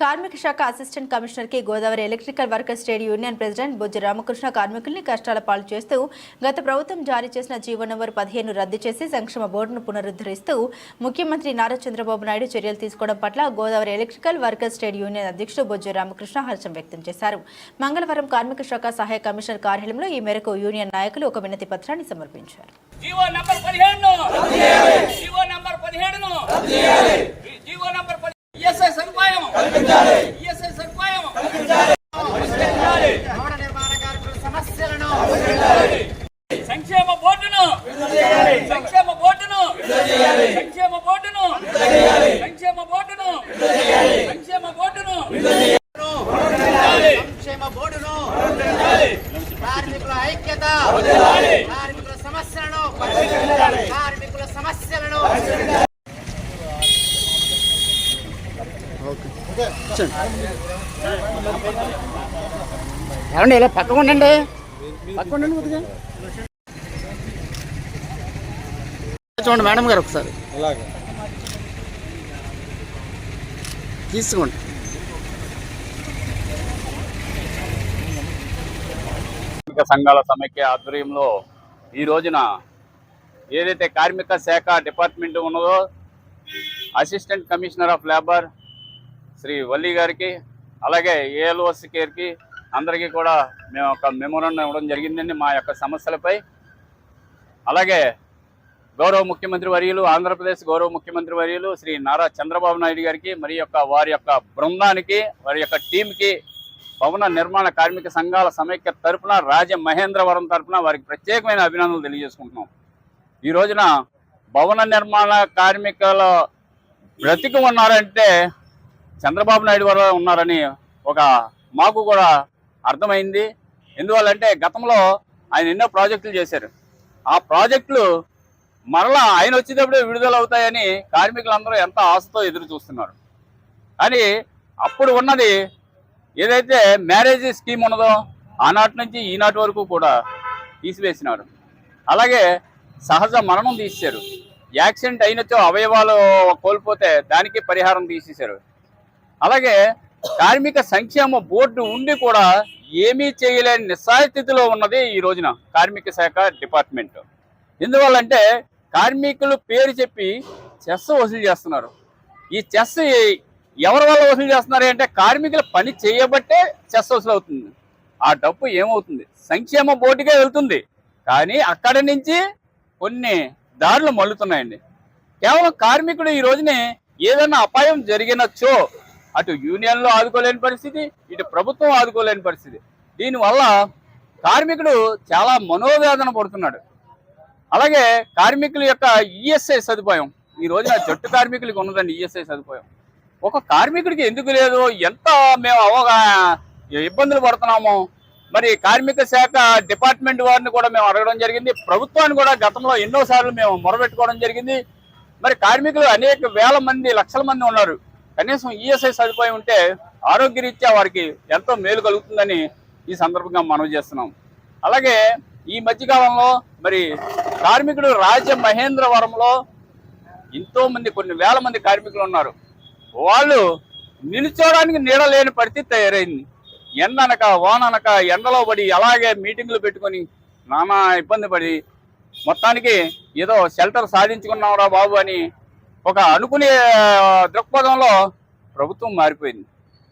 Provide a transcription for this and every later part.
కార్మిక శాఖ assistant కమిషనర్కి Godavari electrical workers trade union president Bojja Ramakrishna కార్మికుల్ని కష్టాల పాలు చేస్తూ గత ప్రభుత్వం జారీ చేసిన జీవో నంబర్ పదిహేను రద్దు చేసి సంక్షేమ బోర్డును పునరుద్ధరిస్తూ ముఖ్యమంత్రి నారా చంద్రబాబు నాయుడు చర్యలు తీసుకోవడం పట్ల Godavari electrical workers trade union అధ్యక్షుడు బొజ్జ రామకృష్ణ హర్షం వ్యక్తం చేశారు. మంగళవారం కార్మిక శాఖ సహాయ కమిషనర్ కార్యాలయంలో ఈ మేరకు యూనియన్ నాయకులు ఒక వినతి పత్రాన్ని సమర్పించారు. జీవో నంబర్ పదిహేడు జీవో నంబర్ పదిహేడును జీవో నంబర్ పది ఈఎస్ఐ కల్పించాలి ఈఎస్ఐ సదుపాయం భవన నిర్మాణ కార్మికుల సమస్యలను సంక్షేమ బోర్డును సంక్షేమ బోర్డును సంక్షేమ బోర్డును సంక్షేమ బోర్డును సంక్షేమ బోర్డును సంక్షేమ బోర్డును కార్మికుల ఐక్యత కార్మికుల సమస్యలను కార్మికుల సమస్యలను ఏమండి ఇలా పక్కకు ఉండండి. పక్కకు ఉండండి కొద్దిగా చూడండి మేడం గారు ఒకసారి. తీసుకోండి. కార్మిక సంఘాల సమైక్య ఆధ్వర్యంలో ఈ రోజున ఏదైతే కార్మిక శాఖ డిపార్ట్మెంట్ ఉన్నదో assistant commissioner of labour Shri Valli గారికి అలాగే ఏఎల్ఓసి కేర్కి అందరికీ కూడా మేము ఒక మెమోరాండం ఇవ్వడం జరిగిందండి మా యొక్క సమస్యలపై. అలాగే గౌరవ ముఖ్యమంత్రి వర్యులు ఆంధ్రప్రదేశ్ గౌరవ ముఖ్యమంత్రి వర్యులు శ్రీ నారా చంద్రబాబు నాయుడు గారికి మరి యొక్క వారి యొక్క బృందానికి వారి యొక్క టీంకి భవన నిర్మాణ కార్మిక సంఘాల సమైక్య తరపున రాజ మహేంద్రవరం తరఫున వారికి ప్రత్యేకమైన అభినందనలు తెలియజేసుకుంటున్నాం. ఈ రోజున భవన నిర్మాణ కార్మికుల బ్రతికి ఉన్నారంటే చంద్రబాబు నాయుడు గారు ఉన్నారని ఒక మాకు కూడా అర్థమైంది. ఎందువల్లంటే గతంలో ఆయన ఎన్నో ప్రాజెక్టులు చేశారు. ఆ ప్రాజెక్టులు మరలా ఆయన వచ్చేటప్పుడే విడుదల అవుతాయని కార్మికులందరూ ఎంత ఆశతో ఎదురు చూస్తున్నారు. కానీ అప్పుడు ఉన్నది ఏదైతే మ్యారేజ్ స్కీమ్ ఉన్నదో ఆనాటి నుంచి ఈనాటి వరకు కూడా తీసివేసినారు. అలాగే సహజ మరణం తీసేశారు యాక్సిడెంట్ అయినచో అవయవాలు కోల్పోతే దానికి పరిహారం తీసేశారు. అలాగే కార్మిక సంక్షేమ బోర్డు ఉండి కూడా ఏమీ చేయలేని నిస్సాయస్థితిలో ఉన్నది ఈ రోజున కార్మిక శాఖ డిపార్ట్మెంట్. ఎందువల్లంటే కార్మికులు పేరు చెప్పి చెస్ వసూలు చేస్తున్నారు. ఈ చెస్ ఎవరి వల్ల వసూలు చేస్తున్నారు అంటే కార్మికుల పని చేయబట్టే చెస్ వసూలు అవుతుంది. ఆ డబ్బు ఏమవుతుంది? సంక్షేమ బోర్డుకే వెళ్తుంది. కానీ అక్కడి నుంచి కొన్ని దారులు మల్లుతున్నాయండి కేవలం కార్మికుడు ఈ రోజునే ఏదైనా అపాయం జరిగినచ్చో అటు యూనియన్లో ఆదుకోలేని పరిస్థితి ఇటు ప్రభుత్వం ఆదుకోలేని పరిస్థితి. దీనివల్ల కార్మికుడు చాలా మనోవేదన పడుతున్నాడు. అలాగే కార్మికుల యొక్క ఈఎస్ఐ సదుపాయం ఈ రోజున జట్టు కార్మికులకి ఉన్నదండి ఈఎస్ఐ సదుపాయం. ఒక కార్మికుడికి ఎందుకు లేదు? ఎంత మేము అవగా ఇబ్బందులు పడుతున్నామో? మరి కార్మిక శాఖ డిపార్ట్మెంట్ వారిని కూడా మేము అడగడం జరిగింది. ప్రభుత్వాన్ని కూడా గతంలో ఎన్నోసార్లు మేము మొరబెట్టుకోవడం జరిగింది. మరి కార్మికులు అనేక వేల మంది లక్షల మంది ఉన్నారు. కనీసం ఈఎస్ఐ సదుపాయం ఉంటే ఆరోగ్యరీత్యా వారికి ఎంతో మేలు కలుగుతుందని ఈ సందర్భంగా మనవి చేస్తున్నాం. అలాగే ఈ మధ్యకాలంలో మరి కార్మికుడు రాజ్య మహేంద్రవరంలో ఎంతో మంది కొన్ని వేల మంది కార్మికులు ఉన్నారు. వాళ్ళు నిలుచోడానికి నీడ లేని పరిస్థితి తయారైంది. ఎండనక వాననక ఎండలో పడి అలాగే మీటింగ్లు పెట్టుకొని నానా ఇబ్బంది పడి మొత్తానికి ఏదో షెల్టర్ సాధించుకున్నావురా బాబు అని ఒక అనుకునే దృక్పథంలో ప్రభుత్వం మారిపోయింది.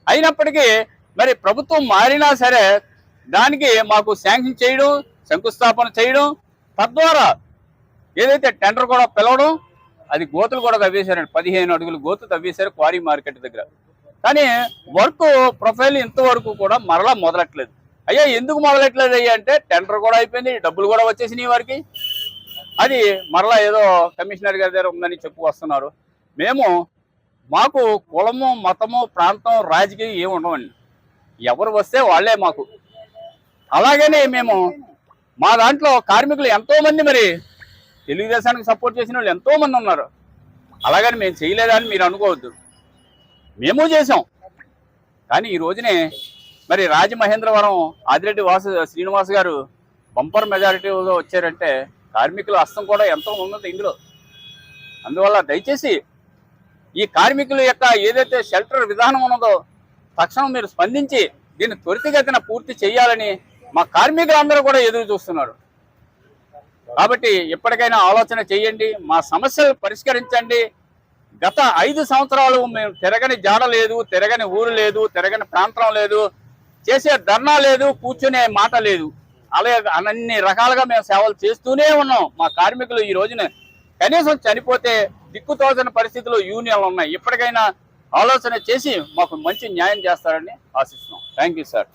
అయినప్పటికీ మరి ప్రభుత్వం మారినా సరే దానికి మాకు శాంక్షన్ చేయడం శంకుస్థాపన చేయడం తద్వారా ఏదైతే టెండర్ కూడా పిలవడం అది గోతులు కూడా తవ్వేశారండి. పదిహేను అడుగులు గోతు తవ్వేశారు క్వారీ మార్కెట్ దగ్గర. కానీ వర్క్ ప్రొఫైల్ ఇంతవరకు కూడా మరలా మొదలట్లేదు. అయ్యా ఎందుకు మొదలట్లేదు అయ్యా అంటే టెండర్ కూడా అయిపోయింది డబ్బులు కూడా వచ్చేసినాయి వారికి. అది మరలా ఏదో కమిషనర్ గారి దగ్గర ఉందని చెప్పు వస్తున్నారు. మేము మాకు కులము మతము ప్రాంతం రాజకీయం ఏమి ఉండవండి. ఎవరు వస్తే వాళ్ళే మాకు. అలాగనే మేము మా దాంట్లో కార్మికులు ఎంతోమంది మరి తెలుగుదేశానికి సపోర్ట్ చేసిన వాళ్ళు ఎంతోమంది ఉన్నారు. అలాగని మేము చేయలేదని మీరు అనుకోవద్దు. మేము చేసాం కానీ ఈ రోజునే మరి రాజమహేంద్రవరం ఆదిరెడ్డి వాసు శ్రీనివాస్ గారు బంపర్ మెజారిటీ వచ్చారంటే కార్మికుల హస్తం కూడా ఎంతో ఉన్నది ఇందులో. అందువల్ల దయచేసి ఈ కార్మికుల యొక్క ఏదైతే షెల్టర్ విధానం ఉన్నదో తక్షణం మీరు స్పందించి దీన్ని త్వరితగతిన పూర్తి చేయాలని మా కార్మికులందరూ కూడా ఎదురు చూస్తున్నారు. కాబట్టి ఎప్పటికైనా ఆలోచన చేయండి మా సమస్యలు పరిష్కరించండి. గత ఐదు సంవత్సరాలు మేము తిరగని జాడ లేదు తిరగని ఊరు లేదు తిరగని ప్రాంతం లేదు చేసే ధర్నా లేదు కూర్చునే మాట లేదు. అలాగే అన్ని రకాలుగా మేము సేవలు చేస్తూనే ఉన్నాం. మా కార్మికులు ఈ రోజున కనీసం చనిపోతే దిక్కుతోచని పరిస్థితుల్లో యూనియన్లు ఉన్నాయి. ఇప్పటికైనా ఆలోచన చేసి మాకు మంచి న్యాయం చేస్తారని ఆశిస్తున్నాం. Thank you sir.